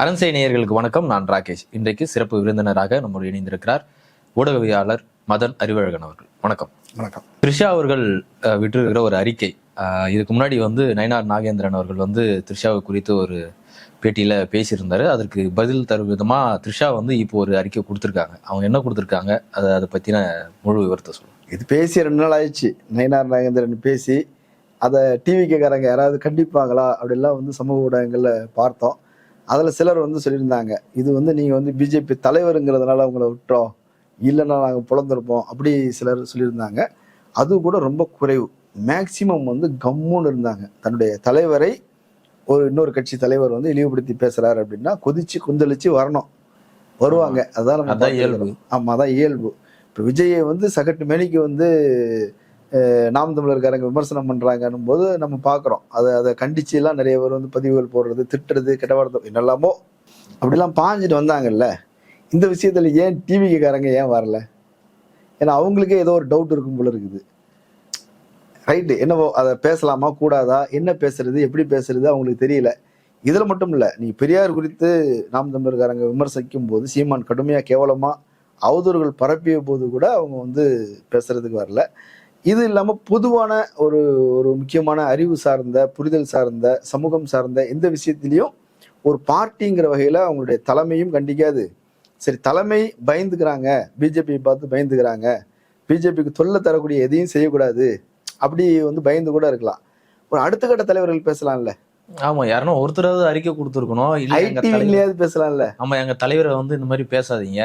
அரண்சை நேயர்களுக்கு வணக்கம். நான் ராகேஷ். இன்றைக்கு சிறப்பு விருந்தினராக நம்மோடு இணைந்திருக்கிறார் ஊடகவியாளர் மதன் அறிவழகன் அவர்கள். வணக்கம். வணக்கம். த்ரிஷா அவர்கள் விட்டிருக்கிற ஒரு அறிக்கை. இதுக்கு முன்னாடி வந்து நயனார் நாகேந்திரன் அவர்கள் வந்து த்ரிஷாவை குறித்து ஒரு பேட்டியில பேசியிருந்தாரு. அதற்கு பதில் தரும் விதமா த்ரிஷா வந்து இப்போ ஒரு அறிக்கை கொடுத்திருக்காங்க. அவங்க என்ன கொடுத்திருக்காங்க? அதை அதை பத்தின முழு விவரத்தை சொல்லுங்க. இது பேசி ரெண்டு நாள் ஆயிடுச்சு. நயினார் நாகேந்திரன் பேசி அதை டிவிக்காரங்க யாராவது கண்டிப்பாங்களா? அப்படிலாம் வந்து சமூக ஊடகங்களில் பார்த்தோம். அதில் சிலர் வந்து சொல்லியிருந்தாங்க இது வந்து நீங்கள் வந்து பிஜேபி தலைவருங்கிறதுனால உங்களை விட்டோம் இல்லைன்னா நாங்கள் புலந்திருப்போம் அப்படி சிலர் சொல்லியிருந்தாங்க. அது கூட ரொம்ப குறைவு. மேக்சிமம் வந்து கம்முன்னு இருந்தாங்க. தன்னுடைய தலைவரை ஒரு இன்னொரு கட்சி தலைவர் வந்து இழிவுபடுத்தி பேசுறாரு அப்படின்னா கொதிச்சு கொந்தளிச்சு வரணும். வருவாங்க. அதான் நம்ம இயல்பு. ஆமா அதான் இயல்பு. இப்போ விஜயை வந்து சகட்டு மேனிக்கு வந்து நாம் தமிழர்காரங்க விமர்சனம் பண்ணுறாங்கன்னும் போது நம்ம பார்க்குறோம் அதை அதை கண்டிச்சு எல்லாம் நிறைய பேர் வந்து பதிவுகள் போடுறது திட்டுறது கெட்ட வார்த்தை என்னெல்லாமோ அப்படிலாம் பாஞ்சிட்டு வந்தாங்கல்ல. இந்த விஷயத்துல ஏன் டிவிக்காரங்க ஏன் வரல? ஏன்னா அவங்களுக்கே ஏதோ ஒரு டவுட் இருக்கும் போல இருக்குது. ரைட்டு என்னவோ அதை பேசலாமா கூடாதா என்ன பேசுறது எப்படி பேசுறது அவங்களுக்கு தெரியல. இதில் மட்டும் இல்லை நீ பெரியார் குறித்து நாம் தமிழர்காரங்க விமர்சிக்கும் போது சீமான் கடுமையாக கேவலமாக அவதூறுகள் பரப்பிய போது கூட அவங்க வந்து பேசுறதுக்கு வரல. இது இல்லாமல் பொதுவான ஒரு ஒரு முக்கியமான அறிவு சார்ந்த புரிதல் சார்ந்த சமூகம் சார்ந்த எந்த விஷயத்திலையும் ஒரு பார்ட்டிங்கிற வகையில் அவங்களுடைய தலைமையும் கண்டிக்காது. சரி தலைமை பயந்துக்கிறாங்க. பிஜேபியை பார்த்து பயந்துக்கிறாங்க. பிஜேபிக்கு தொல்லை தரக்கூடிய எதையும் செய்யக்கூடாது. அப்படி வந்து பயந்து கூட இருக்கலாம். ஒரு அடுத்த கட்ட தலைவர்கள் பேசலாம்ல. ஆமா யாருன்னா ஒருத்தராவது அறிக்கை கொடுத்துருக்கணும். இல்ல எங்க பேசலாம்ல? ஆமா எங்க தலைவரை வந்து இந்த மாதிரி பேசாதீங்க.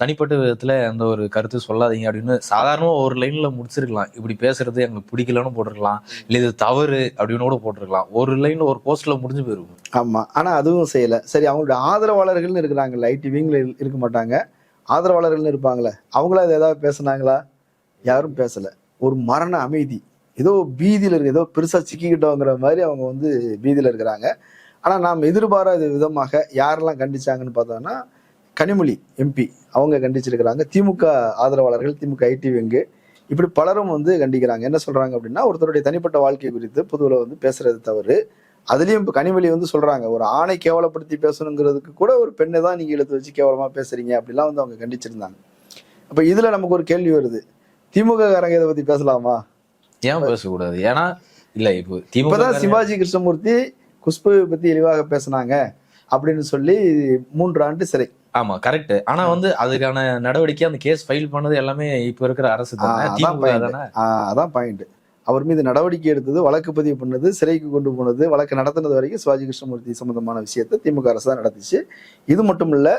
தனிப்பட்ட விதத்துல எந்த ஒரு கருத்து சொல்லாதீங்க அப்படின்னு சாதாரணமா ஒரு லைன்ல முடிச்சிருக்கலாம். இப்படி பேசுறது எங்களுக்கு பிடிக்கலன்னு போட்டிருக்கலாம். இல்ல இது தவறு அப்படின்னு கூட போட்டிருக்கலாம். ஒரு லைன்ல ஒரு போஸ்ட்ல முடிஞ்சு போயிருக்கும். ஆமா ஆனா அதுவும் செய்யல. சரி அவங்களுடைய ஆதரவாளர்கள்னு இருக்கிறாங்கல்ல ஐடி விங்ல இருக்க மாட்டாங்க. ஆதரவாளர்கள்னு இருப்பாங்களே அவங்களா ஏதாவது பேசுனாங்களா? யாரும் பேசல. ஒரு மரண அமைதி. ஏதோ பீதியில் இருக்கு ஏதோ பெருசாக சிக்கிக்கிட்டோங்கிற மாதிரி அவங்க வந்து பீதியில் இருக்கிறாங்க. ஆனால் நாம் எதிர்பாராத விதமாக யாரெல்லாம் கண்டிச்சாங்கன்னு பார்த்தோம்னா கனிமொழி எம்பி அவங்க கண்டிச்சிருக்கிறாங்க. திமுக ஆதரவாளர்கள் திமுக ஐடி விங்கு இப்படி பலரும் வந்து கண்டிக்கிறாங்க. என்ன சொல்றாங்க அப்படின்னா ஒருத்தருடைய தனிப்பட்ட வாழ்க்கை குறித்து பொதுவில் வந்து பேசுறது தவறு. அதுலேயும் இப்போ கனிமொழி வந்து சொல்றாங்க ஒரு ஆணை கேவலப்படுத்தி பேசணுங்கிறதுக்கு கூட ஒரு பெண்ணை தான் நீங்க இழுத்து வச்சு கேவலமா பேசுறீங்க அப்படிலாம் வந்து அவங்க கண்டிச்சிருந்தாங்க. அப்ப இதுல நமக்கு ஒரு கேள்வி வருது. திமுக காரங்க இதை பத்தி பேசலாமா? ஏன் பேசக்கூடாது? ஏன்னா இல்ல இப்போ இப்பதான் திமுக சிவாஜி கிருஷ்ணமூர்த்தி குஷ்புவை பத்தி இழிவாக பேசுனாங்க அப்படின்னு சொல்லி மூன்று ஆண்டு சிறை. ஆமா கரெக்ட் ஆனா வந்து அதுக்கான நடவடிக்கை அந்த கேஸ் ஃபைல் பண்ணது எல்லாமே இப்ப இருக்கிற அரசு அதான் பாயிண்ட் அவர் மீது நடவடிக்கை எடுத்தது வழக்கு பதிவு பண்ணது சிறைக்கு கொண்டு போனது வழக்கு நடத்தினது வரைக்கும் சிவாஜி கிருஷ்ணமூர்த்தி சம்பந்தமான விஷயத்தை திமுக அரசு தான் நடத்துச்சு. இது மட்டும் இல்ல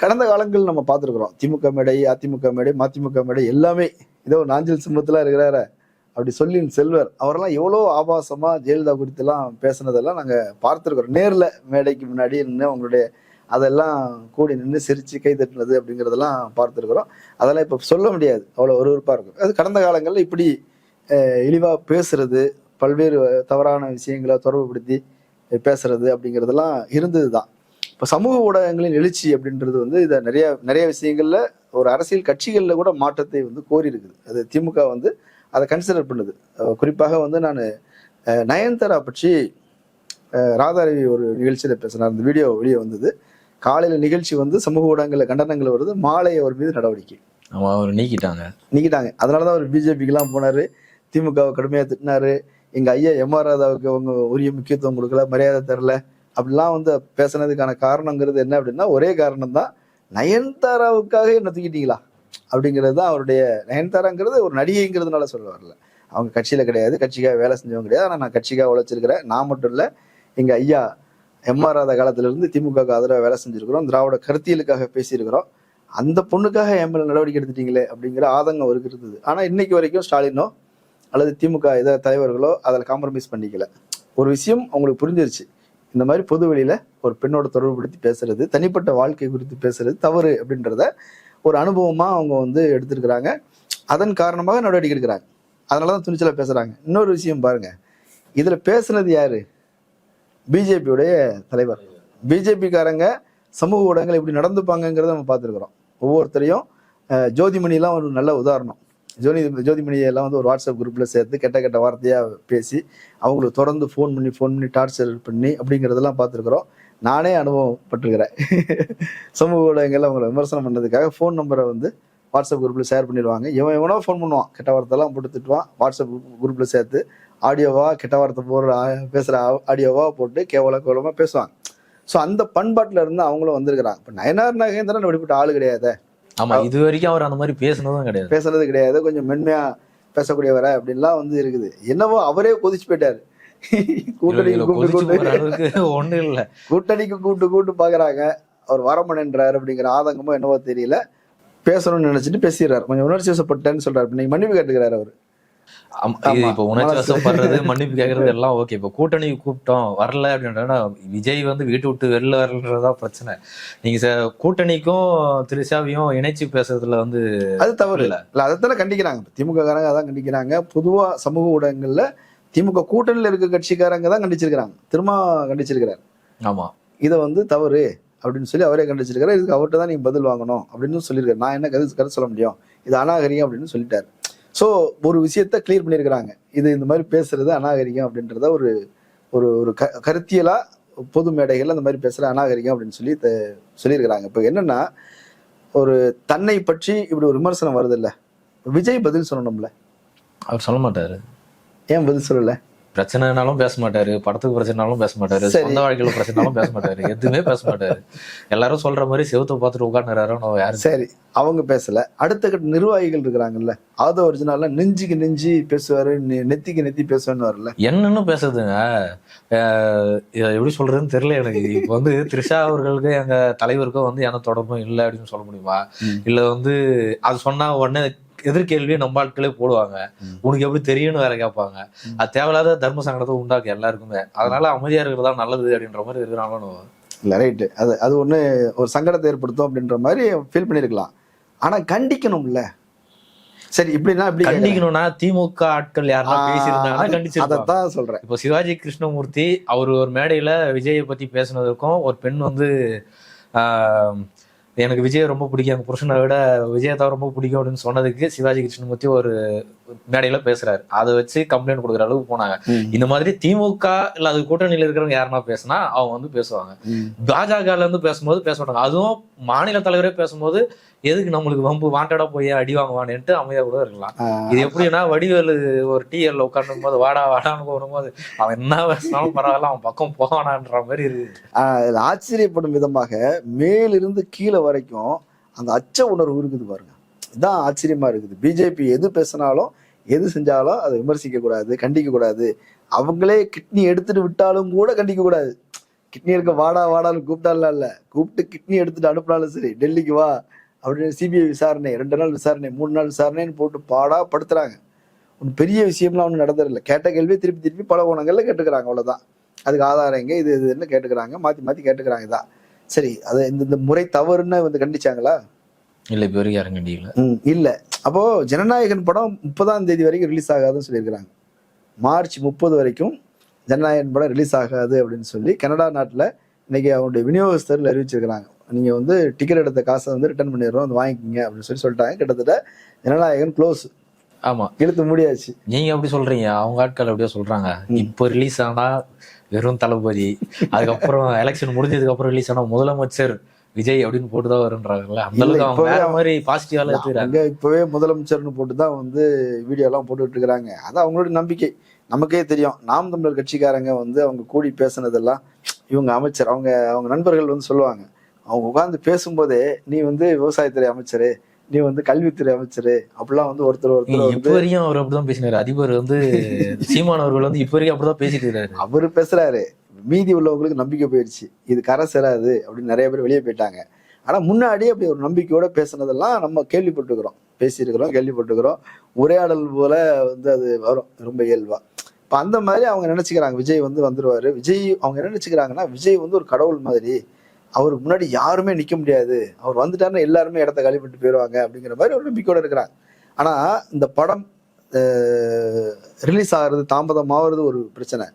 கடந்த காலங்கள் நம்ம பார்த்துருக்குறோம். திமுக மேடை அதிமுக மேடை மதிமுக மேடை எல்லாமே. ஏதோ நாஞ்சில் சிம்மத்துல இருக்கிறாரு. அப்படி சொல்லி செல்வர் அவரெல்லாம் எவ்வளோ ஆபாசமாக ஜெயலலிதா குறித்தெல்லாம் பேசுனதெல்லாம் நாங்கள் பார்த்துருக்குறோம். நேரில் மேடைக்கு முன்னாடி நின்று அவங்களுடைய அதெல்லாம் கூடி நின்று சிரித்து கை தட்டினது அப்படிங்கிறதெல்லாம் பார்த்துருக்குறோம். அதெல்லாம் இப்போ சொல்ல முடியாது. அவ்வளோ ஒருவருப்பாக இருக்கும். அது கடந்த காலங்களில் இப்படி இழிவாக பேசுறது பல்வேறு தவறான விஷயங்களை தொடர்புபடுத்தி பேசுறது அப்படிங்கிறதெல்லாம் இருந்தது தான் இப்போ சமூக ஊடகங்களின் எழுச்சி அப்படின்றது வந்து இதை நிறைய நிறைய விஷயங்களில் ஒரு அரசியல் கட்சிகளில் கூட மாற்றத்தை வந்து கோரி இருக்குது அது திமுக வந்து அதை கன்சிடர் பண்ணுது. குறிப்பாக வந்து நான் நயன்தாரா பற்றி ராதாரவி ஒரு நிகழ்ச்சியில் பேசினார். அந்த வீடியோ வெளியே வந்தது. காலையில் நிகழ்ச்சி வந்து சமூக ஊடகங்களில் கண்டனங்கள் வருது. மாலை அவர் மீது நடவடிக்கை. ஆமா அவர் நீக்கிட்டாங்க. நீக்கிட்டாங்க. அதனால தான் அவர் பிஜேபிக்கெல்லாம் போனாரு. திமுகவை கடுமையாக திட்டினாரு. எங்க ஐயா எம் ஆர் ராதாவுக்கு அவங்க உரிய முக்கியத்துவம் கொடுக்கல மரியாதை தரல. அப்படிலாம் வந்து பேசுனதுக்கான காரணங்கிறது என்ன அப்படின்னா ஒரே காரணம் தான் நயன்தாராவுக்காக என்ன தூக்கிட்டீங்களா? அப்படிங்கிறது தான் அவருடைய நயன்தாராங்கிறது ஒரு நடிகைங்கிறதுனால சொல்ல வரல. அவங்க கட்சியில் கிடையாது. கட்சிக்காக வேலை செஞ்சவங்க கிடையாது. ஆனால் நான் கட்சிக்காக உழைச்சிருக்கிறேன் நான் மட்டும் இல்லை எங்கள் ஐயா எம்ஆர் ராதா திமுக ஆதரவாக வேலை செஞ்சிருக்கிறோம். திராவிட கருத்தியலுக்காக பேசியிருக்கிறோம். அந்த பொண்ணுக்காக என் நடவடிக்கை எடுத்துட்டீங்களே அப்படிங்கிற ஆதங்கம் அவருக்கு இருந்தது. ஆனால் இன்னைக்கு வரைக்கும் ஸ்டாலினோ அல்லது திமுக இதர தலைவர்களோ அதில் காம்ப்ரமைஸ் பண்ணிக்கல. ஒரு விஷயம் அவங்களுக்கு புரிஞ்சிருச்சு. இந்த மாதிரி பொது ஒரு பெண்ணோட தொடர்புபடுத்தி பேசுறது தனிப்பட்ட வாழ்க்கை குறித்து பேசுறது தவறு அப்படின்றத ஒரு அனுபவமாக அவங்க வந்து எடுத்திருக்கிறாங்க. அதன் காரணமாக நடவடிக்கை எடுக்கிறாங்க. அதனாலதான் துணிச்சலாக பேசுகிறாங்க இன்னொரு விஷயம் பாருங்கள் இதில் பேசுனது யார்? பிஜேபியுடைய தலைவர். பிஜேபிக்காரங்க சமூக ஊடகங்கள் இப்படி நடந்துப்பாங்கங்கிறத நம்ம பார்த்துருக்குறோம். ஒவ்வொருத்தரையும் ஜோதிமணிலாம் ஒரு நல்ல உதாரணம். ஜோதி ஜோதிமணியெல்லாம் வந்து ஒரு வாட்ஸ்அப் குரூப்பில் சேர்த்து கெட்ட கெட்ட வார்த்தையாக பேசி அவங்களுக்கு தொடர்ந்து ஃபோன் பண்ணி ஃபோன் பண்ணி டார்ச்சர் பண்ணி அப்படிங்கிறதெல்லாம் பார்த்துருக்குறோம். நானே அனுபவப்பட்டிருக்கிறேன். சமூக ஊடகங்கள்ல அவங்கள விமர்சனம் பண்ணதுக்காக ஃபோன் நம்பரை வந்து வாட்ஸ்அப் குரூப்ல ஷேர் பண்ணிடுவாங்க. இவன் எவனோ ஃபோன் பண்ணுவான். கெட்ட வார்த்தைலாம் போட்டு திட்டுவான். வாட்ஸ்அப் குரூப்ல சேர்த்து ஆடியோவா கெட்ட வார்த்தை போடுற பேசுற ஆடியோவா போட்டு கேவல கேவலமா பேசுவாங்க. ஸோ அந்த பண்பாட்டுல இருந்து அவங்களும் வந்திருக்கிறாங்க. இப்போ நயனார் நாகேந்திரன் அப்படிப்பட்ட ஆளு கிடையாது. ஆமா இது வரைக்கும் அவர் அந்த மாதிரி பேசுனதும் கிடையாது. பேசுறது கிடையாது. கொஞ்சம் மென்மையா பேசக்கூடியவர அப்படின்லாம் வந்து இருக்குது. என்னவோ அவரே கொதிச்சு போயிட்டாரு. கூட்டணிக்கு அளவுக்கு ஒண்ணும் இல்ல. கூட்டணிக்கு கூப்பிட்டு கூப்பிட்டு பாக்குறாங்க. அவர் வரமணன்றாரு அப்படிங்கிற ஆதங்கமோ என்னவோ தெரியல. பேசணும்னு நினைச்சிட்டு பேசிடுறாரு. கொஞ்சம் உணர்ச்சி வசப்பட்டேன்னு சொல்றாரு. நீங்க மன்னிப்பு கேட்டுக்கிறாரு அவர். இப்ப உணர்ச்சி. வசப்படுறது மன்னிப்பு கேக்குறது எல்லாம் ஓகே இப்ப கூட்டணிக்கு கூப்பிட்டோம் வரல அப்படின்றா விஜய் வந்து வீட்டு விட்டு வெளில வரலன்றதா பிரச்சனை. நீங்க கூட்டணிக்கும் திரிஷாவையும் இணைச்சு பேசுறதுல வந்து அது தவறு. இல்ல. இல்ல அதைத்தானே கண்டிக்கிறாங்க. திமுக காரங்க அதான் கண்டிக்கிறாங்க. பொதுவா சமூக ஊடகங்கள்ல திமுக கூட்டணியில இருக்க கட்சிக்காரங்க தான் கண்டிச்சிருக்கிறாங்க. திரும்ப கண்டிச்சிருக்கிறார். ஆமா. இதை வந்து தவறு அப்படின்னு சொல்லி அவரே கண்டிச்சிருக்காரு இதுக்கு அவர்கிட்ட தான் நீங்க பதில் வாங்கணும் அப்படின்னு சொல்லியிருக்காரு. நான் என்ன கருத்து கருத்து சொல்ல முடியும்? இது அநாகரிகம் அப்படின்னு சொல்லிட்டாரு. ஸோ ஒரு விஷயத்த கிளியர் பண்ணியிருக்கிறாங்க. இது இந்த மாதிரி பேசுறது அநாகரிகம் அப்படின்றத ஒரு ஒரு ஒரு க கருத்தியலா பொது மேடைகள்ல அந்த மாதிரி பேசுற அநாகரிகம் அப்படின்னு சொல்லி சொல்லியிருக்கிறாங்க. இப்போ என்னன்னா ஒரு தன்னை பற்றி இப்படி ஒரு விமர்சனம் வருது இல்ல விஜய் பதில் சொல்லணும்ல. அவர் சொல்ல மாட்டாரு. ஏன் பதில் சொல்லல? பிரச்சனைனாலும் பேச மாட்டாரு படத்துக்கு பிரச்சனைனாலும் பேச மாட்டாரு. சொந்த வாழ்க்கையில பிரச்சனைனாலும் பேச மாட்டாரு எதுவுமே பேச மாட்டாரு. எல்லாரும் சொல்ற மாதிரி செவுத்த பார்த்துட்டு உட்காந்துறாரு யாரு? சரி அவங்க பேசல. அடுத்த கட்ட நிர்வாகிகள் இருக்கிறாங்கல்ல ஆதோ ஒரிஜினல்ல நெஞ்சுக்கு நெஞ்சு பேசுவாரு நெத்திக்கு நெத்தி பேசுவான்னு வரல என்னன்னு இதை எப்படி சொல்றதுன்னு தெரியல எனக்கு. இப்ப வந்து த்ரிஷா அவர்களுக்கு எங்க தலைவருக்கும் வந்து எந்த தொடர்பும் இல்லை அப்படின்னு சொல்ல முடியுமா. இல்ல வந்து அது சொன்னா உடனே எதிர்கேள்வியை நம்ம ஆட்களே போடுவாங்க. உனக்கு எப்படி தெரியும்னு வேற கேட்பாங்க. அது தேவையில்லாத தர்ம சங்கடத்தை உண்டாக்கு எல்லாருக்குமே. அதனால அமைதியா இருக்கிறதா நல்லது அப்படின்ற மாதிரி இருக்கிறாங்களோ இல்ல ரைட்டு அது அது ஒண்ணு ஒரு சங்கடத்தை ஏற்படுத்தும் அப்படின்ற மாதிரி ஃபீல் பண்ணிருக்கலாம். ஆனா கண்டிக்கணும்ல. சரி இப்படின்னா இப்படி. கண்டிக்கணும்னா திமுக ஆட்கள் யாரெல்லாம் ஆ, பேசியிருந்தாங்கன்னா கண்டிச்சிருப்பாங்க. அதைத்தான் சொல்றேன். இப்போ சிவாஜி கிருஷ்ணமூர்த்தி அவர் ஒரு மேடையில விஜயை பத்தி பேசுனதுக்கும் ஒரு பெண் வந்து ஆஹ், எனக்கு விஜய் ரொம்ப பிடிக்கும். எங்க புருஷனை விட விஜயை தான் ரொம்ப பிடிக்கும் அப்படின்னு சொன்னதுக்கு சிவாஜி கிருஷ்ணமூர்த்தி ஒரு மேடையில பேசுறாரு. அதை வச்சு கம்ப்ளைண்ட் கொடுக்குற அளவுக்கு போனாங்க. இந்த மாதிரி திமுக இல்ல அது கூட்டணியில இருக்கிறவங்க யாருன்னா பேசினா அவங்க வந்து பேசுவாங்க. ம். பாஜகல இருந்து பேசும்போது பேச மாட்டாங்க. அதுவும் மாநில தலைவரே பேசும்போது எதுக்கு நம்மளுக்கு வம்பு வாண்டடா போய் அடி வாங்குவானேன்ட்டு அமைதியா கூட இருக்கலாம். இது எப்படின்னா வடிவேலு ஒரு டிஎல்ல உட்காந்தும் போது வாடா வாடான்னு போகும்போது அவன் என்ன பேசினாலும் பரவாயில்ல அவன் பக்கம் போவானான்ற மாதிரி இருக்கு. ஆச்சரியப்படும் விதமாக மேலிருந்து கீழே வரைக்கும் அந்த அச்ச உணர்வு இருக்குது பாருங்க. இதான் ஆச்சரியமா இருக்குது. பிஜேபி எது பேசினாலும் எது செஞ்சாலும் அதை விமர்சிக்க கூடாது கண்டிக்க கூடாது. அவங்களே கிட்னி எடுத்துட்டு விட்டாலும் கூட கண்டிக்க கூடாது. கிட்னி எடுக்க வாடா வாடான்னு கூப்பிட்டாலும் இல்ல. கூப்பிட்டு கிட்னி எடுத்துட்டு அனுப்பினாலும் சரி டெல்லிக்கு வா. அப்படின்னு சிபிஐ விசாரணை ரெண்டு நாள் விசாரணை மூணு நாள் விசாரணைன்னு போட்டு பாடா படுத்துறாங்க. ஒன்றும் பெரிய விஷயம்லாம் ஒன்றும் நடந்ததில்லை. கேட்ட கேள்வியை திருப்பி திருப்பி பல கோணங்கள்ல கேட்டுக்கிறாங்க அவ்வளவுதான். அதுக்கு ஆதாரம் எங்க இது இதுன்னு கேட்டுக்கிறாங்க மாத்தி மாத்தி கேட்டுக்கிறாங்க இதான் சரி அது இந்த இந்த முறை தவறுன்னு வந்து கண்டிச்சாங்களா? இல்ல இப்ப வரைக்கும் யாரும் கண்டிக்கல. ம், இல்ல. அப்போ ஜனநாயகன் படம் முப்பதாம் தேதி வரைக்கும் ரிலீஸ் ஆகாதுன்னு சொல்லியிருக்கிறாங்க. மார்ச் முப்பது வரைக்கும் ஜனநாயகன் படம் ரிலீஸ் ஆகாது அப்படின்னு சொல்லி கனடா நாட்டுல இன்னைக்கு அவங்களுடைய விநியோகஸ்தர்கள் அறிவிச்சிருக்கிறாங்க. நீங்க வந்து டிக்கெட் எடுத்த காசை வந்து ரிட்டர்ன் பண்ணிடுறோம் வந்து வாங்கிக்கிங்க அப்படின்னு சொல்லி சொல்லிட்டாங்க. கிட்டத்தட்ட ஜனநாயகன் க்ளோஸ் ஆமா. இழுத்து முடியாச்சு. நீங்க எப்படி சொல்றீங்க? அவங்க ஆட்கள் அப்படியே சொல்றாங்க. இப்போ ரிலீஸ் ஆனா வெறும் தளபதி. அதுக்கப்புறம் எலெக்ஷன் முடிஞ்சதுக்கு அப்புறம் ரிலீஸ் ஆனா முதலமைச்சர் விஜய் அப்படின்னு போட்டுதான் வருன்றாங்கல்ல அந்த இல்ல, அளவுக்கு அவங்க இப்பவே வேற மாதிரி பாசிட்டிவால எடுத்துக்கிறாங்க இப்பவே முதலமைச்சர்னு போட்டு தான் வந்து வீடியோ எல்லாம் போட்டுட்டு இருக்கிறாங்க. அது அவங்களோட நம்பிக்கை. நமக்கே தெரியும். நாம் தமிழர் கட்சிக்காரங்க வந்து அவங்க கூடி பேசுனதெல்லாம் இவங்க அமைச்சர் அவங்க அவங்க நண்பர்கள் வந்து சொல்லுவாங்க. அவங்க உட்கார்ந்து பேசும்போதே நீ வந்து விவசாயத்துறை அமைச்சரு நீ வந்து கல்வித்துறை அமைச்சரு அப்படிலாம் வந்து ஒருத்தர் ஒருத்தர் இப்ப வரையும் அவர் அப்படிதான் பேசினாரு. அதிபர் வந்து சீமான் அவர்கள் வந்து இப்ப வரைக்கும் அப்படிதான் பேசிட்டு இருக்காரு. அவரு பேசுறாரு. மீதி உள்ளவங்களுக்கு நம்பிக்கை போயிடுச்சு இது கரை சேராது அப்படின்னு நிறைய பேர் வெளியே போயிட்டாங்க. ஆனா முன்னாடி அப்படி ஒரு நம்பிக்கையோட பேசுனதெல்லாம் நம்ம கேள்விப்பட்டிருக்கிறோம். பேசியிருக்கிறோம் கேள்விப்பட்டிருக்கிறோம். உரையாடல் போல வந்து அது வரும் ரொம்ப இயல்பா. இப்ப அந்த மாதிரி அவங்க நினைச்சுக்கிறாங்க. விஜய் வந்து வந்துருவாரு. விஜய் அவங்க என்ன நினைச்சுக்கிறாங்கன்னா விஜய் வந்து ஒரு கடவுள் மாதிரி. அவருக்கு முன்னாடி யாருமே நிக்க முடியாது. அவர் வந்துட்டாருன்னா எல்லாருமே இடத்த காலி பண்ணிட்டு போயிடுவாங்க அப்படிங்கிற மாதிரி ஒரு நம்பிக்கையோட இருக்கிறாங்க. ஆனா இந்த படம் ரிலீஸ் ஆகுறது தாமதம் ஆகுறது ஒரு பிரச்சனை.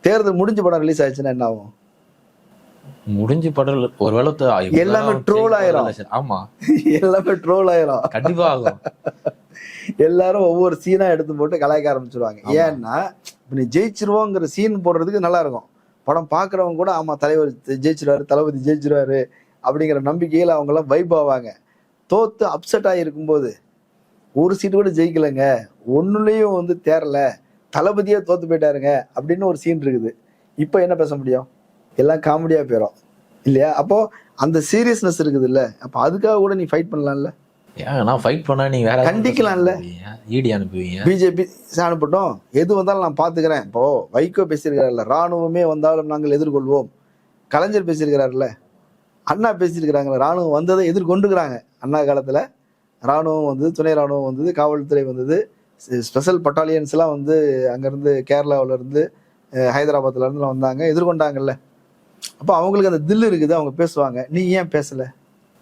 தேர்தல் முடிஞ்ச படம் ரிலீஸ் ஆயிடுச்சுன்னா என்ன ஆகும்? முடிஞ்சு படல் ஒருவேளை எல்லாமே troll ஆயிரும். ஆமா. எல்லாமே ட்ரோல் ஆயிரும். கண்டிப்பா ஆகும். எல்லாரும் ஒவ்வொரு சீனா எடுத்து போட்டு கலாய்க்க ஆரம்பிச்சிருவாங்க. ஏன்னா இப்ப நீ ஜெயிச்சிருவோங்கிற சீன் போடுறதுக்கு நல்லா இருக்கும். படம் பார்க்குறவங்க கூட ஆமாம் தலைவர் ஜெயிச்சிருவாரு தளபதி ஜெயிச்சிருவாரு அப்படிங்கிற நம்பிக்கையில் அவங்களாம் வைப் ஆவாங்க. தோத்து அப்செட் ஆகியிருக்கும்போது ஒரு சீட்டு கூட ஜெயிக்கலைங்க. ஒன்றுலேயும் வந்து தேரல தளபதியே தோத்து போயிட்டாருங்க அப்படின்னு ஒரு சீன் இருக்குது. இப்போ என்ன பேச முடியும்? எல்லாம் காமெடியாக போயிடும் இல்லையா? அப்போது அந்த சீரியஸ்னஸ் இருக்குதுல்ல. அப்போ அதுக்காக கூட நீ ஃபைட் பண்ணலாம்ல? நான் ஃபைட் பண்ணா நீங்க வேற கண்டிக்கலாம்ல. ஈடி அனுப்புவீங்க? பிஜேபி அனுப்பட்டும். எது வந்தாலும் நான் பார்த்துக்கிறேன். இப்போ வைகோ பேசியிருக்கிறார்ல ராணுவமே வந்தாலும் நாங்கள் எதிர்கொள்வோம். கலைஞர் பேசியிருக்கிறார்ல அண்ணா பேசியிருக்கிறாங்கல்ல ராணுவம் வந்ததை எதிர்கொண்டுக்கிறாங்க. அண்ணா காலத்துல ராணுவம் வந்தது துணை ராணுவம் வந்தது காவல்துறை வந்தது. ஸ்பெஷல் பட்டாலியன்ஸ் எல்லாம் வந்து அங்கேருந்து கேரளாவுல இருந்து அஹ், ஹைதராபாத்ல இருந்து வந்தாங்க எதிர்கொண்டாங்கல்ல. அப்போ அவங்களுக்கு அந்த தில் இருக்குது அவங்க பேசுவாங்க. நீ ஏன் பேசல?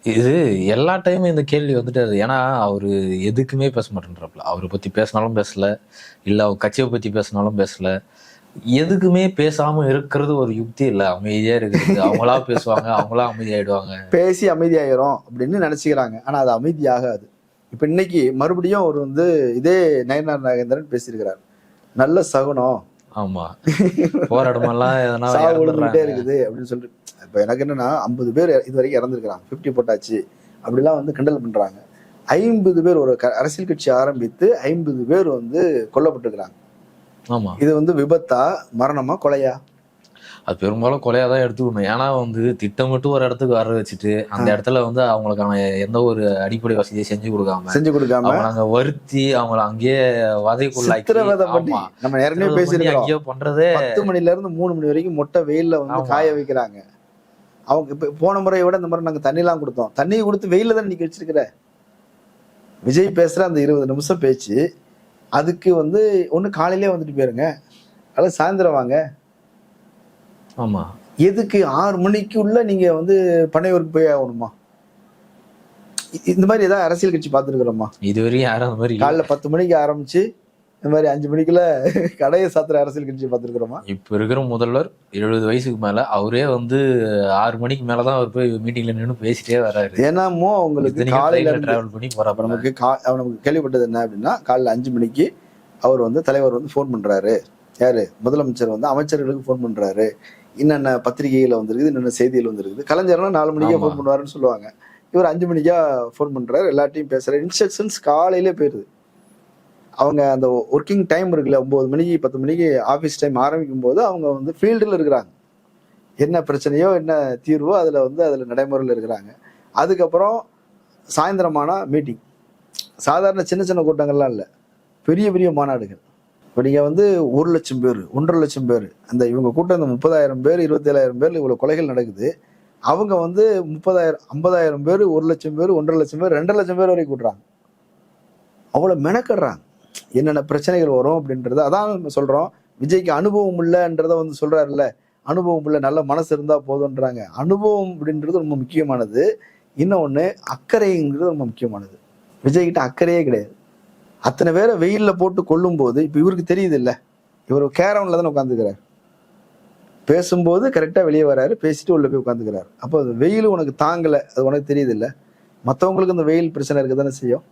இது எல்லா டைமும் இந்த கேள்வி வந்துட்டாரு ஏன்னா அவர் எதுக்குமே பேச மாட்டேன்றாப்ல அவரை பற்றி பேசினாலும் பேசல. இல்லை அவர் கட்சியை பற்றி பேசினாலும் பேசல. எதுக்குமே பேசாம இருக்கிறது ஒரு யுக்தி இல்ல. அமைதியா இருக்கிறது. அவங்களா பேசுவாங்க அவங்களா அமைதியாயிடுவாங்க. பேசி அமைதியாயிரும் அப்படின்னு நினைச்சுக்கிறாங்க. ஆனா அது அமைதியாகாது. இப்ப இன்னைக்கு மறுபடியும் அவர் வந்து இதே நயனார் நாகேந்திரன் பேசியிருக்கிறார். நல்ல சகுனம் ஆமா. போராட்டமெல்லாம் எதனா இறந்துடுறாங்க. இருக்குது அப்படின்னு சொல்லிட்டு இப்ப எனக்கு என்னன்னா ஐம்பது பேர் இது வரைக்கும் இறந்துருக்கிறாங்க. ஃபிஃப்டி போட்டாச்சு. அப்படிலாம் வந்து கிண்டல் பண்றாங்க. ஐம்பது பேர் ஒரு அரசியல் கட்சி ஆரம்பித்து ஐம்பது பேர் வந்து கொல்லப்பட்டிருக்கிறாங்க. ஆமா. இது வந்து விபத்தா மரணமா கொலையா? அது பெரும்பாலும் கொலையா தான் எடுத்துக்கணும் ஏன்னா வந்து திட்டமிட்டு ஒரு இடத்துக்கு வர வச்சுட்டு அந்த இடத்துல வந்து அவங்களுக்கான எந்த ஒரு அடிப்படை வசதியை செஞ்சு கொடுக்காம செஞ்சு கொடுக்காம அங்க வருத்தி அவங்கள அங்கேயே வதைக்குள்ளாக்கி. நம்ம ஏற்கனவே பேசியிருக்கிறோம். அங்கேயே பண்றதே பத்து மணில இருந்து மூணு மணி வரைக்கும் மொட்டை வெயில்ல வந்து. காய வைக்கிறாங்க. அவங்க இப்ப போன முறையை விட இந்த முறை நாங்க தண்ணிலாம் கொடுத்தோம். தண்ணி கொடுத்து வெயில தான் நிக்க வச்சிருக்கிற? விஜய் பேசுற அந்த இருபது நிமிஷம் பேச்சு அதுக்கு வந்து ஒண்ணு காலையிலே வந்துட்டு போயிருங்க. அல்லது சாயந்தரம் வாங்க. ஆமா. எதுக்கு ஆறு மணிக்கு உள்ள நீங்க வந்து பண்ணையூருக்கு போய் ஆகணுமா? இந்த மாதிரி ஏதாவது அரசியல் கட்சி பார்த்துருக்குறோமா? இதுவரையும் யாரும் அந்த மாதிரி. காலைல பத்து மணிக்கு ஆரம்பிச்சு இந்த மாதிரி அஞ்சு மணிக்குள்ள கடையை சாத்துற அரசியல் கட்சி பார்த்துருக்குறோமா? இப்ப இருக்கிற முதல்வர் எழுபது வயசுக்கு மேல அவரே வந்து ஆறு மணிக்கு மேலதான் அவர் போய் மீட்டிங்ல நின்னு பேசிட்டே வராரு. தினமும் அவங்களுக்கு காலையில டிராவல் பண்ணி அப்ப போறப்ப நமக்கு கா நமக்கு கேள்விப்பட்டது என்ன அப்படின்னா காலைல அஞ்சு மணிக்கு அவர் வந்து தலைவர் வந்து ஃபோன் பண்றாரு. யாரு? முதலமைச்சர் வந்து அமைச்சர்களுக்கு ஃபோன் பண்றாரு. என்னென்ன பத்திரிகைகள் வந்திருக்குது என்னென்ன செய்திகள் வந்திருக்குது. கலைஞர்னா நாலு மணிக்கே. ஃபோன் பண்ணுவாருன்னு சொல்லுவாங்க. இவர் அஞ்சு மணிக்கா ஃபோன் பண்றாரு. எல்லாத்தையும் பேசுறாரு. இன்ஸ்ட்ரக்ஷன்ஸ் காலையிலே போயிருது. அவங்க அந்த ஒர்க்கிங் டைம் இருக்குல்ல ஒன்பது மணிக்கு பத்து மணிக்கு ஆஃபீஸ் டைம் ஆரம்பிக்கும் போது அவங்க வந்து ஃபீல்டில் இருக்கிறாங்க. என்ன பிரச்சனையோ என்ன தீர்வோ அதில் வந்து அதில் நடைமுறையில் இருக்கிறாங்க. அதுக்கப்புறம் சாயந்தரமானா மீட்டிங் சாதாரண சின்ன சின்ன கூட்டங்கள்லாம் இல்லை. பெரிய பெரிய மாநாடுகள். இப்போ நீங்கள் வந்து ஒரு லட்சம் பேர் ஒன்றரை லட்சம் பேர் அந்த இவங்க கூட்டம் இந்த முப்பதாயிரம் பேர் இருபத்தேழாயிரம் பேர் இவ்வளோ கொலைகள் நடக்குது. அவங்க வந்து முப்பதாயிரம் ஐம்பதாயிரம் பேர் ஒரு லட்சம் பேர் ஒன்றரை லட்சம் பேர் ரெண்டரை லட்சம் பேர் வரைக்கும் கூட்டுறாங்க. அவ்வளோ மெனக்கடுறாங்க. என்னென்ன பிரச்சனைகள் வரும் அப்படின்றத அதான் நம்ம சொல்கிறோம் விஜய்க்கு அனுபவம் இல்லைன்றத வந்து சொல்கிறாருல்ல அனுபவம் இல்லை நல்ல மனசு இருந்தால் போதுன்றாங்க. அனுபவம் அப்படின்றது ரொம்ப முக்கியமானது. இன்னொன்று அக்கறைங்கிறது ரொம்ப முக்கியமானது. விஜய்கிட்ட அக்கறையே கிடையாது. அத்தனை பேரை வெயிலில் போட்டு கொல்லும்போது இப்போ இவருக்கு தெரியுது இல்லை இவர் கேரவனில் தானே உட்காந்துக்கிறார் பேசும்போது கரெக்டாக வெளியே வராரு பேசிட்டு உள்ள போய் உட்காந்துக்கிறார் அப்போ அது வெயில் உனக்கு தாங்கலை அது உனக்கு தெரியுது இல்லை மற்றவங்களுக்கு இந்த வெயில் பிரச்சனை இருக்க தானே செய்யும்?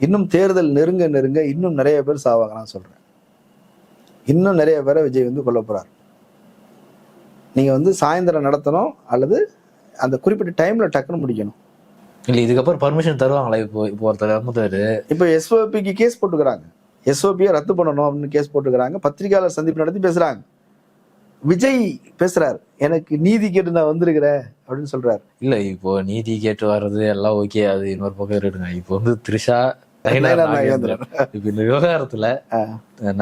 இன்னும் தேர்தல் நெருங்க நெருங்க இன்னும் நிறைய பேர் சாவாங்க நான் சொல்கிறேன் இன்னும் நிறைய பேரை விஜய் வந்து கொல்ல போகிறார் நீங்கள் வந்து சாயந்தரம் நடத்தணும் அல்லது அந்த குறிப்பிட்ட டைமில் டக்குன்னு முடிக்கணும். இல்ல இதுக்கப்புறம் பர்மிஷன் தருவாங்களா? இப்போ இப்போ ஒருத்தர் இறந்துட்டாரு. இப்போ எஸ்ஓபிக்கு கேஸ் போட்டுக்கிறாங்க. எஸ்ஓபியை ரத்து பண்ணணும் அப்படின்னு கேஸ் போட்டுக்கிறாங்க. பத்திரிகையாளர் சந்திப்பு நடத்தி பேசுறாங்க. விஜய் பேசுறாரு. எனக்கு நீதி கேட்டு நான் வந்திருக்கிறேன் அப்படின்னு சொல்றாரு. இல்ல இப்போ நீதி கேட்டு வர்றது எல்லாம் ஓகே அது இன்னொரு பக்கம் இருக்குங்க இப்போ வந்து த்ரிஷா நாகேந்திரன். இப்ப இந்த விவகாரத்துல ஆ.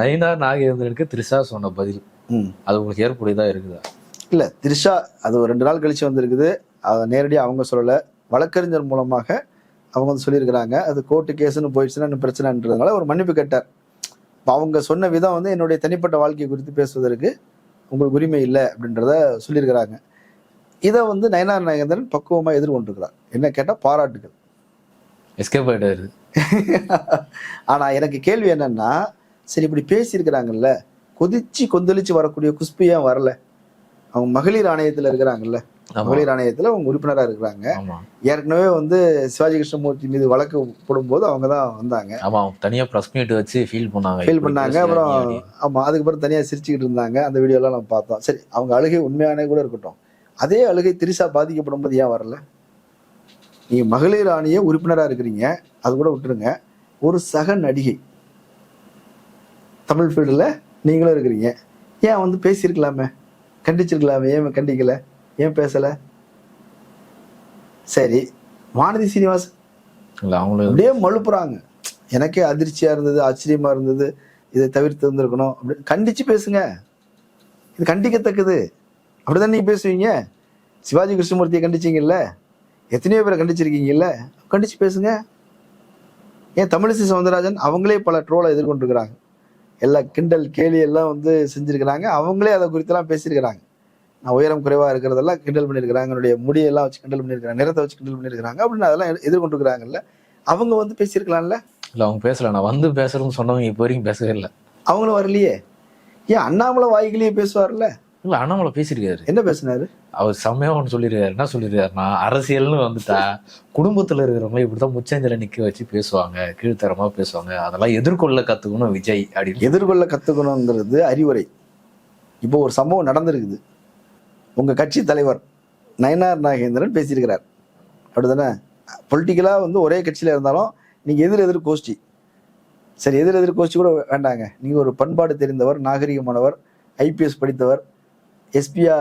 நயினார் நாகேந்திரனுக்கு த்ரிஷா சொன்ன பதில். அது உங்களுக்கு ஏற்புடையதா இருக்குதா? இல்ல திரிஷா அது ஒரு ரெண்டு நாள் கழிச்சு வந்திருக்குது. அதை நேரடியாக அவங்க சொல்லல. வழக்கறிஞர் மூலமாக அவங்க வந்து சொல்லியிருக்கிறாங்க. அது கோர்ட்டு கேஸ்னு போயிடுச்சுன்னா இன்னும் பிரச்சனைன்றதுனால ஒரு மன்னிப்பு கேட்டார். அவங்க சொன்ன விதம் வந்து என்னுடைய தனிப்பட்ட வாழ்க்கை குறித்து பேசுவதற்கு உங்களுக்கு உரிமை இல்லை அப்படின்றத சொல்லியிருக்கிறாங்க. இதை வந்து நயனார் நாகேந்திரன் பக்குவமா எதிர்கொண்டிருக்கிறார். என்ன கேட்டா பாராட்டுகள். எஸ்கேப் ஆயிட்டாரு. ஆனா எனக்கு கேள்வி என்னன்னா சரி இப்படி பேசியிருக்கிறாங்கல்ல கொதிச்சு கொந்தளிச்சு வரக்கூடிய குஷ்பு ஏன் வரல? அவங்க மகளிர் ஆணையத்துல இருக்கிறாங்கல்ல. மகளிர் ஆணையத்துல அவங்க உறுப்பினரா இருக்கிறாங்க. ஏற்கனவே வந்து சிவாஜி கிருஷ்ணமூர்த்தி மீது வழக்கு போடும்போது அவங்க தான் வந்தாங்க. ஆமா அவங்க தனியா பிரஸ் மீட் வச்சு ஃபீல் பண்ணாங்க. ஃபீல் பண்ணாங்க. அப்புறம் அப்படின்னு. ஆமா அதுக்கப்புறம் தனியா சிரிச்சுக்கிட்டு இருந்தாங்க. அந்த வீடியோலாம் நம்ம பார்த்தோம். சரி அவங்க அழுகை உண்மையானே கூட இருக்கட்டும். அதே அழுகை திரிசா பாதிக்கப்படும் போது ஏன் வரல? நீங்க மகளிர் ஆணைய உறுப்பினரா இருக்கிறீங்க. அது கூட விட்டுருங்க. ஒரு சக நடிகை. தமிழ் ஃபீல்டில் நீங்களும் இருக்கிறீங்க. ஏன் வந்து பேசியிருக்கலாமே? கண்டிச்சிருக்கலாமே? ஏன் கண்டிக்கல? ஏன் பேசல? சரி வானதி சீனிவாசன் இல்ல அவங்களும் அப்படியே மழுப்புறாங்க. எனக்கே அதிர்ச்சியா இருந்தது ஆச்சரியமா இருந்தது. இதை தவிர்த்து இருந்திருக்கணும். அப்படின்னு கண்டிச்சு பேசுங்க. இது கண்டிக்கத்தக்கது. அப்படிதான் நீங்க பேசுவீங்க? சிவாஜி கிருஷ்ணமூர்த்தியை கண்டிச்சீங்கல்ல? எத்தனையோ பேரை கண்டிச்சிருக்கீங்கல்ல? கண்டிச்சு பேசுங்க. ஏன் தமிழிசை சவுந்தரராஜன் அவங்களே பல ட்ரோலை எதிர்கொண்டிருக்கிறாங்க. எல்லா கிண்டல் கேலி எல்லாம் வந்து செஞ்சிருக்கிறாங்க. அவங்களே அதை குறித்தெல்லாம் பேசியிருக்கிறாங்க. உயரம் குறைவா இருக்கிறதெல்லாம் கிண்டல் பண்ணியிருக்கிறாங்க. என்னுடைய முடியெல்லாம் வச்சு கிண்டல் பண்ணியிருக்கிறாங்க. நிறத்தை வச்சு கிண்டல் பண்ணியிருக்கிறாங்க. அப்படின்னு அதெல்லாம் எதிர்- எதிர்கொண்டிருக்கிறாங்கல்ல. அவங்க வந்து பேசியிருக்கலாம்ல? இல்ல அவங்க பேசல. நான் வந்து பேசுறேன்னு சொன்னவங்க இப்போ வரைக்கும் பேசவே இல்லை. அவங்களும் வரலையே? ஏன் அண்ணாமலை வாய்கிலேயே பேசுவார்ல இல்ல அண்ணாமலை பேசியிருக்காரு. என்ன பேசினாரு? அவர் செம்மையா ஒன்று சொல்லியிருக்காரு. என்ன சொல்லியிருக்காருன்னா அரசியல்னு வந்துட்டா குடும்பத்துல இருக்கிறவங்க இப்படிதான் முச்சந்தில நிக்க வச்சு பேசுவாங்க கீழ்த்தரமா பேசுவாங்க. அதெல்லாம் எதிர்கொள்ள கத்துக்கணும் விஜய் அப்படின்னு. எதிர்கொள்ள கத்துக்கணுங்கிறது அறிவுரை. இப்போ ஒரு சம்பவம் நடந்திருக்குது. உங்க கட்சி தலைவர் நயனார் நாகேந்திரன் பேசியிருக்கிறார். அப்படிதானே பொலிட்டிக்கலா வந்து ஒரே கட்சியில இருந்தாலும் நீங்க எதிர் எதிர் கோஷ்டி. சரி எதிர் எதிர் கோஷ்டி கூட வேண்டாங்க. நீங்க ஒரு பண்பாடு தெரிந்தவர் நாகரிகமானவர் ஐபிஎஸ் படித்தவர் எஸ்பியா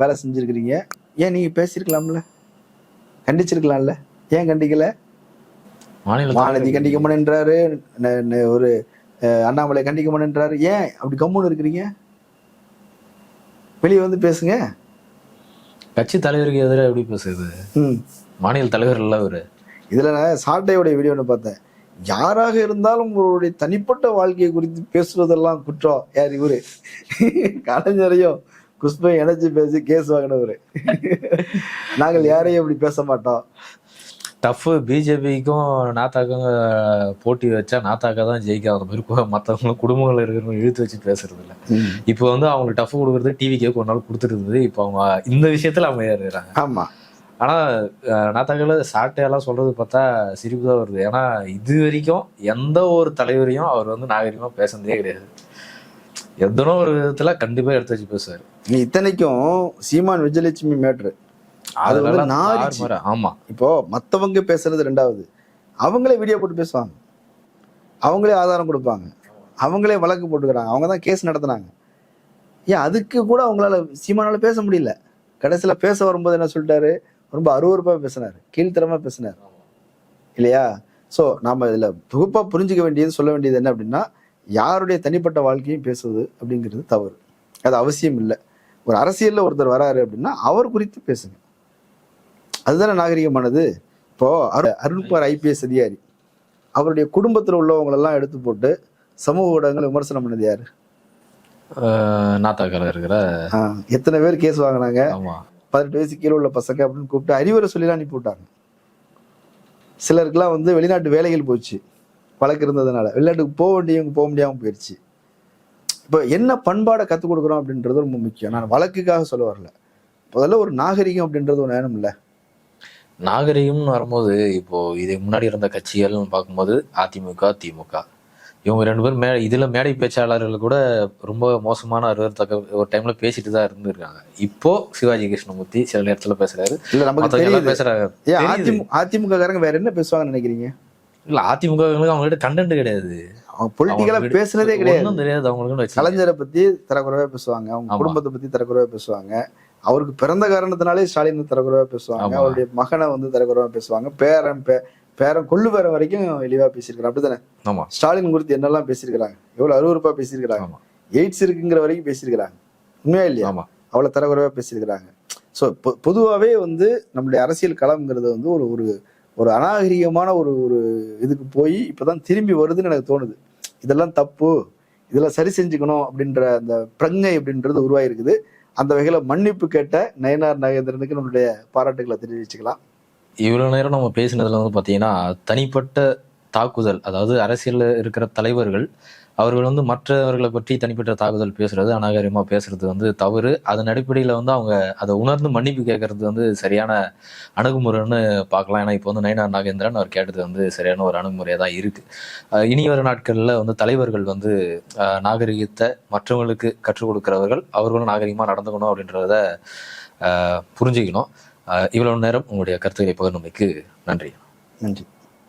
வேலை செஞ்சிருக்கிறீங்க. ஏன் நீங்க பேசியிருக்கலாம்ல? கண்டிச்சிருக்கலாம்ல? ஏன் கண்டிக்கல? வானதி தலைவர் கண்டிக்க மாட்டேன்றாரு. ஒரு அண்ணாமலை கண்டிக்க மாட்டேன்றாரு. ஏன் அப்படி கம்முன்னு இருக்கிறீங்க? வெளியே வந்து பேசுங்க. கட்சி தலைவருக்கு எதிராக எப்படி பேசுறது ம். மாநில தலைவர் இல்ல அவரு. இதுல நான் சாட்டையோட வீடியோ ஒன்று பார்த்தேன். யாராக இருந்தாலும் அவருடைய தனிப்பட்ட வாழ்க்கையை குறித்து பேசுவதெல்லாம் குற்றம். யார் இவரு? கலைஞரையும் குஷ்பை இணைச்சு பேசி கேஸ் வாங்கினவரு. நாங்கள் யாரையும் இப்படி பேச மாட்டோம். டஃப். பிஜேபிக்கும் நாத்தாக்கும் போட்டி வச்சா நாத்தாக்கா தான் ஜெயிக்கும். அந்த மாதிரி மத்தவங்களும் குடும்பங்கள் இருக்கிறவங்க இழுத்து வச்சு பேசுறது இல்ல. இப்போ வந்து அவங்களுக்கு டஃப் கொடுக்குறது டிவிக்கே ஒரு நாள் கொடுத்துருந்தது இப்போ அவங்க இந்த விஷயத்துல அவங்க இருக்கிறாங்க. ஆமா. ஆனா அஹ், நாத்தாக்கள சாட்டையெல்லாம் சொல்றது பார்த்தா சிரிப்பு தான் வருது. ஏன்னா இது வரைக்கும் எந்த ஒரு தலைவரையும் அவர் வந்து நாகரிகமா பேசுனதே கிடையாது. எத்தனோ ஒரு விதத்துல கண்டிப்பா எடுத்து வச்சு பேசுவாரு. நீ இத்தனைக்கும் சீமான் விஜயலட்சுமி மேட்ரு. அது வந்து நாரிச்சு. ஆமா. இப்போ மத்தவங்க பேசுறது ரெண்டாவது. அவங்களே வீடியோ போட்டு பேசுவாங்க. அவங்களே ஆதாரம் கொடுப்பாங்க. அவங்களே வழக்கு போட்டுக்கிறாங்க. அவங்க தான் கேஸ் நடத்துனாங்க. ஏன் அதுக்கு கூட அவங்களால சீமானால பேச முடியல. கடைசியில பேச வரும்போது என்ன சொல்லிட்டாரு? ரொம்ப அருவருப்பா பேசினாரு. கீழ்த்தரமா பேசினார். இல்லையா? ஸோ நாம இதுல தொகுப்பா புரிஞ்சுக்க வேண்டியது சொல்ல வேண்டியது என்ன அப்படின்னா யாருடைய தனிப்பட்ட வாழ்க்கையும் பேசுவது அப்படிங்கிறது தவறு. அது அவசியம் இல்லை. ஒரு அரசியல்ல ஒருத்தர் வராரு அப்படின்னா அவர் குறித்து பேசுங்க. அதுதானே நாகரிகமானது? இப்போ அரு- அருண்குமார் ஐபிஎஸ் அதிகாரி. அவருடைய குடும்பத்தில் உள்ளவங்களெல்லாம் எடுத்து போட்டு சமூக ஊடகங்கள் விமர்சனம் பண்ணது யாரு? இருக்கிற? ஆஹ், எத்தனை பேர் கேஸ் வாங்கினாங்க? பதினெட்டு வயசு கீழே உள்ள பசங்க அப்படின்னு கூப்பிட்டு அறிவுரை சொல்லிலாம் அனுப்பி விட்டாங்க. சிலருக்குலாம் வந்து வெளிநாட்டு வேலைகள் போச்சு. வழக்கு இருந்ததுனால. வெளிநாட்டுக்கு போக வேண்டியவங்க போக முடியாம போயிடுச்சு இப்போ என்ன பண்பாடை கற்றுக் கொடுக்குறோம் அப்படின்றது ரொம்ப முக்கியம். நான் வழக்குக்காக சொல்ல வரல. முதல்ல ஒரு நாகரிகம் அப்படின்றது ஒன்று வேணும் இல்ல. நாகரிகம்னு வரும்போது இப்போ இதுக்கு முன்னாடி இருந்த கட்சிகள்னு பார்க்கும்போது அதிமுக திமுக. இவங்க ரெண்டு பேரும் மே இதுல மேடை பேச்சாளர்கள் கூட ரொம்ப மோசமான அருவத்தக்க ஒரு டைம்ல பேசிட்டு தான் இருந்திருக்காங்க. இப்போ சிவாஜி கிருஷ்ணமூர்த்தி சில நேரத்துல பேசுறாரு. இல்ல நமக்கு பேசுறாங்க. அதிமுக காரங்க வேற என்ன பேசுவாங்கன்னு நினைக்கிறீங்க? இல்ல அதிமுக அவங்ககிட்ட கண்டென்ட் கிடையாது. அவங்க பொலிட்டிக்கலா பேசுனதே கிடையாது. தெரியாது அவங்களுக்குன்னு வச்சு கலைஞரை பத்தி தரக்குறைவா பேசுவாங்க. அவங்க. குடும்பத்தை பத்தி தரக்குறைவா பேசுவாங்க. அவருக்கு பிறந்த காரணத்தினாலே ஸ்டாலின் தரக்குறைவா பேசுவாங்க. அவருடைய மகனை வந்து தரக்குறைவா பேசுவாங்க. பேரன் பே பேரன் கொள்ளு பேரன் வரைக்கும் இழிவா பேசியிருக்கிறாங்க அப்படிதானே ஆமா. ஸ்டாலின் குறித்து என்னெல்லாம் பேசியிருக்கிறாங்க? எவ்வளவு அருவருப்பா பேசியிருக்கிறாங்க? ஆமா. எய்ட்ஸ் இருக்குங்கிற வரைக்கும் பேசியிருக்கிறாங்க. உண்மையா இல்லையா? ஆமா. அவ்வளவு தரக்குறைவா பேசியிருக்கிறாங்க. ஸோ பொதுவாகவே வந்து நம்மளுடைய அரசியல் களம்ங்கிறது வந்து ஒரு ஒரு ஒரு அநாகரிகமான ஒரு ஒரு இதுக்கு போய் இப்பதான் திரும்பி வருதுன்னு எனக்கு தோணுது. இதெல்லாம் தப்பு. இதெல்லாம் சரி செஞ்சுக்கணும் அப்படின்ற அந்த பிரஜை அப்படின்றது உருவாயிருக்குது. அந்த வகையில் மன்னிப்பு கேட்ட நயனார் நாகேந்திரனுக்கு நம்மளுடைய பாராட்டுகளை தெரிவிச்சுக்கலாம். இவ்வளோ நேரம் நம்ம பேசினதுல வந்து பார்த்தீங்கன்னா தனிப்பட்ட தாக்குதல் அதாவது அரசியலில் இருக்கிற தலைவர்கள் அவர்கள் வந்து மற்றவர்களை பற்றி தனிப்பட்ட தாக்குதல் பேசுறது அநாகரிகமா பேசுறது வந்து தவறு. அதன் அடிப்படையில் வந்து அவங்க அதை உணர்ந்து மன்னிப்பு கேட்கறது வந்து சரியான அணுகுமுறைன்னு பார்க்கலாம். ஏன்னா இப்போ வந்து நயனார் நாகேந்திரன் அவர் கேட்டது வந்து சரியான ஒரு அணுகுமுறையாக தான் இருக்கு இனி வர நாட்களில் வந்து தலைவர்கள் வந்து நாகரிகத்தை மற்றவங்களுக்கு கற்றுக் கொடுக்கிறவர்கள் அவர்களும் நாகரிகமாக நடந்துக்கணும் அப்படின்றத புரிஞ்சுக்கணும். இவ்வளவு நேரம் உங்களுடைய கருத்துக்களை பகிர்ந்தமைக்கு நன்றி. நன்றி.